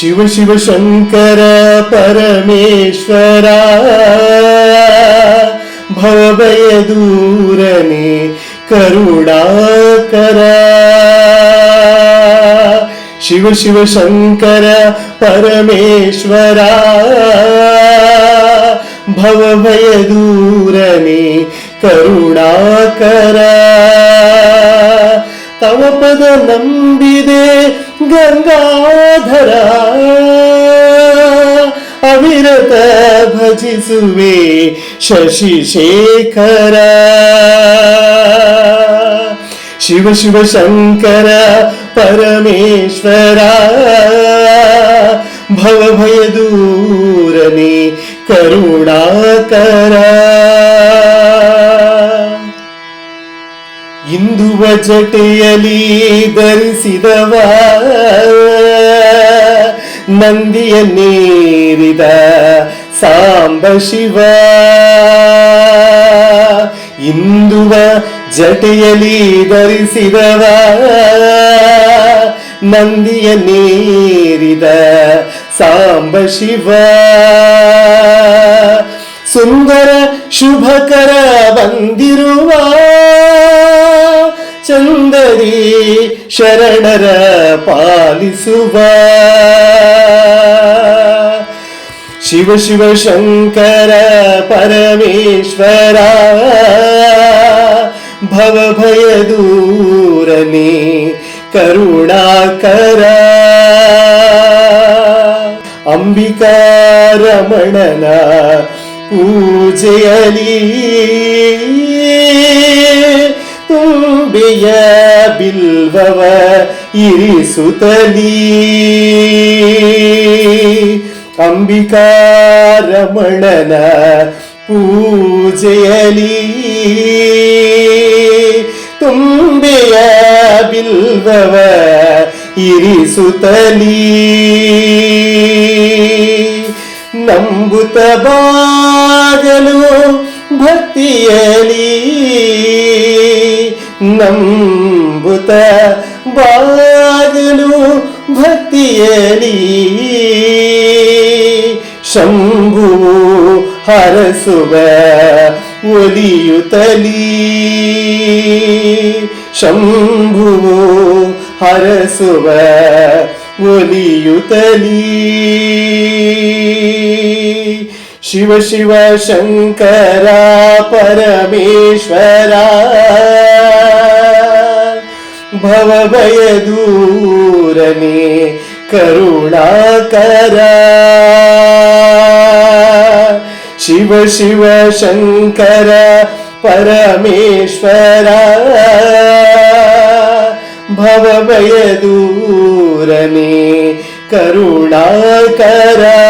ಶಿವ ಶಿವ ಶಂಕರ ಪರಮೇಶ್ವರ, ಭವಭಯ ದೂರನೆ ಕರುಣಾಕರ. ಶಿವ ಶಿವ ಶಂಕರ ಪರಮೇಶ್ವರ, ಭವಭಯ ದೂರನೆ ಕರುಣಾಕರ. ತವ ಪದ ನಂಬಿದೆ ಗಂಗಾಧರ ಅವಿರತ ಭಜಿಸುವೆ ಶಶಿಶೇಖರ ಶಿವ ಶಿವ ಶಂಕರ ಪರಮೇಶ್ವರ ಭವಭಯ ದೂರನೆ ಕರುಣಾಕರ ಇಂದುವ ಜಟೆಯಲಿ ಧರಿಸಿದವ ನಂದಿಯ ನೀರಿದ ಸಾಂಬ ಶಿವ. ಇಂದುವ ಜಟೆಯಲಿ ಧರಿಸಿದವ ನಂದಿಯ ನೀರಿದ ಸಾಂಬ ಶಿವ. ಸುಂದರ ಶುಭಕರ ಬಂದಿರುವ ಚಂದರಿ ಶರಣರ ಪಾಲಿಸುವ ಶಿವ ಶಿವ ಶಂಕರ ಪರಮೇಶ್ವರ ಭವಭಯ ದೂರನೆ ಕರುಣಾಕರ ಅಂಬಿಕಾ ರಮಣನ ಪೂಜೆಯಲಿ ಬಿಲ್ವವ ಇರಿಸುತ್ತಲೀ ಅಂಬಿಕಾರಮಣನ ಪೂಜೆಯಲಿ. ತುಂಬೆಯ ಬಿಲ್ವವ ಇರಿಸುತ್ತಲೀ ನಂಬುತ ಬಾಗಲು ಭಕ್ತಿಯಲಿ. ನಂಬುತ್ತ ಬಾಗಲು ಭಕ್ತಿಯಲಿ ಶಂಭು ಹರಸುವ ಒಲಿಯುತ್ತಲೀ ಶಂಭು ಹರಸುವ ಒಲಿಯುತ್ತಲೀ शिव शिव शङ्करा परमेश्वरा. भवभयदूरने करुणाकरा शिव शिव शङ्कर परमेश्वरा. भवभयदूरने करुणाकरा